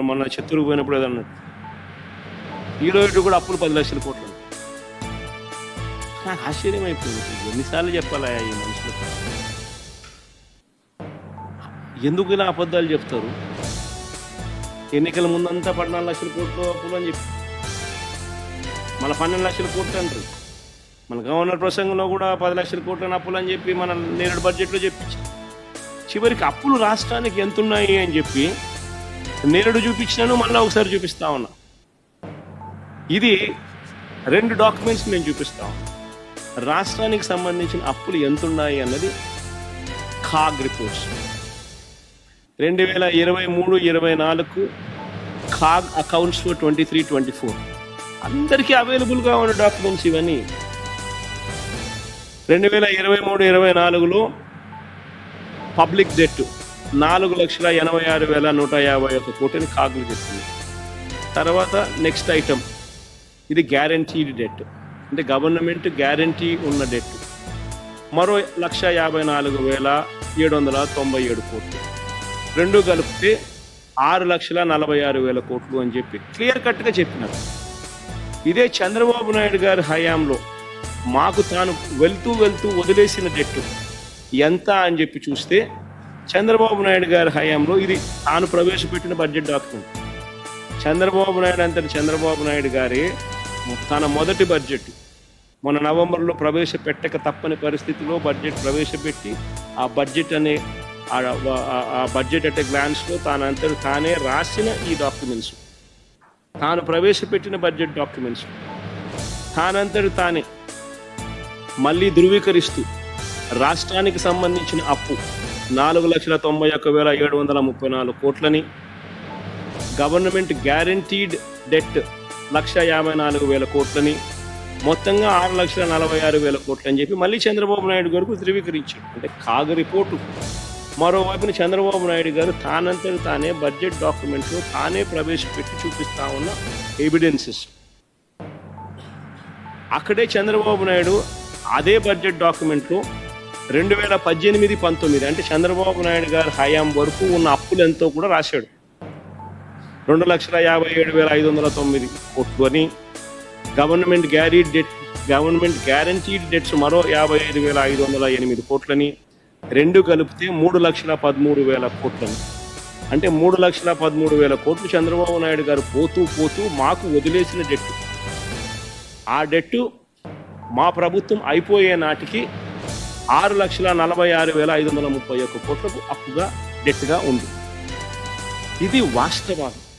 మొన్న చిత్తూరు పోయినప్పుడు ఏదో అన్నాడు కూడా అప్పులు పది లక్షల కోట్లు నాకు ఆశ్చర్యం అయిపోయింది. ఎన్నిసార్లు చెప్పాలా ఈ మనుషులకు? ఎందుకు ఇలా అబద్ధాలు చెప్తారు? ఎన్నికల ముందంతా పద్నాలుగు లక్షల కోట్లు అప్పులు అని చెప్పి. మన పన్నెండు లక్షల కోట్లు అంటారు. మన గవర్నర్ ప్రసంగంలో కూడా పది లక్షల కోట్ల అప్పులు అని చెప్పి మన నేరుడు బడ్జెట్లో చెప్పించారు. చివరికి అప్పులు రాష్ట్రానికి ఎంతున్నాయి అని చెప్పి నేరుడు చూపించినాను మళ్ళీ ఒకసారి చూపిస్తా ఉన్నా. ఇది రెండు డాక్యుమెంట్స్ నేను చూపిస్తాం రాష్ట్రానికి సంబంధించిన అప్పులు ఎంత ఉన్నాయి అన్నది కాగ్ రిపోర్ట్స్. రెండు వేల ఇరవై మూడు ఇరవై నాలుగు CAG accounts for twenty three twenty four. అందరికీ అవైలబుల్గా ఉన్న డాక్యుమెంట్స్ ఇవన్నీ. రెండు వేల ఇరవై మూడు ఇరవై నాలుగులో పబ్లిక్ డెట్. నాలుగు లక్షల ఎనభై ఆరు వేల నూట యాభై ఒక కోటిని కాగులు చేస్తుంది తర్వాత నెక్స్ట్ ఐటమ్ ఇది గ్యారంటీడ్ డెట్ అంటే గవర్నమెంట్ గ్యారంటీ ఉన్న డెట్ మరో లక్ష యాభై నాలుగు వేల ఏడు వందల తొంభై ఏడు కోట్లు. రెండు కలిపితే ఆరు లక్షల నలభై ఆరు వేల కోట్లు అని చెప్పి క్లియర్ కట్గా చెప్పినారు. ఇదే చంద్రబాబు నాయుడు గారి హయాంలో మాకు తాను వెళ్తూ వెళ్తూ వదిలేసిన డెట్ ఎంత అని చెప్పి చూస్తే చంద్రబాబు నాయుడు గారి హయాంలో ఇది తాను ప్రవేశపెట్టిన బడ్జెట్ డాక్యుమెంట్ చంద్రబాబు నాయుడు అంతటి చంద్రబాబు నాయుడు గారి తన మొదటి బడ్జెట్ మొన్న నవంబర్లో ప్రవేశపెట్టక తప్పని పరిస్థితిలో బడ్జెట్ ప్రవేశపెట్టి ఆ బడ్జెట్ అనే ఆ- బడ్జెట్ అట్ గ్లాన్స్లో తానంతటి తానే రాసిన ఈ డాక్యుమెంట్స్ తాను ప్రవేశపెట్టిన బడ్జెట్ డాక్యుమెంట్స్ తానంతటి తానే మళ్ళీ ధృవీకరిస్తూ రాష్ట్రానికి సంబంధించిన అప్పు. నాలుగు లక్షల తొంభై ఒక్క వేల ఏడు వందల ముప్పై నాలుగు కోట్లని. గవర్నమెంట్ గ్యారంటీడ్ డెట్ లక్ష యాభై నాలుగు వేల కోట్లని. మొత్తంగా ఆరు లక్షల నలభై ఆరు వేల కోట్లని చెప్పి మళ్ళీ చంద్రబాబు నాయుడు గారికి ధృవీకరించాడు అంటే కాగ రిపోర్టు. మరోవైపున చంద్రబాబు నాయుడు గారు తానంతటి తానే బడ్జెట్ డాక్యుమెంట్లు తానే ప్రవేశపెట్టి చూపిస్తా ఉన్న ఎవిడెన్సెస్ అక్కడే చంద్రబాబు నాయుడు అదే బడ్జెట్ డాక్యుమెంట్లో రెండు వేల పద్దెనిమిది పంతొమ్మిది అంటే చంద్రబాబు నాయుడు గారి హయాం వరకు ఉన్న అప్పులు ఎంతో కూడా రాశాడు. రెండు లక్షల యాభై ఏడు వేల ఐదు వందల తొమ్మిది కోట్లు అని గవర్నమెంట్ గ్యారీ డెట్ గవర్నమెంట్ గ్యారంటీడ్ డెట్స్ మరో యాభై ఐదు వేల ఐదు వందల ఎనిమిది కోట్లని రెండు కలిపితే మూడు లక్షల పదమూడు వేల కోట్లని. అంటే మూడు లక్షల పదమూడు వేల కోట్లు చంద్రబాబు నాయుడు గారు పోతూ పోతూ మాకు వదిలేసిన డెట్టు ఆ డెట్టు మా ప్రభుత్వం అయిపోయే నాటికి ఆరు లక్షల నలభై ఆరు వేల ఐదు వందల ముప్పై ఒక్క కోట్లకు అప్పుగా డెట్గా ఉంది. ఇది వాస్తవాలు.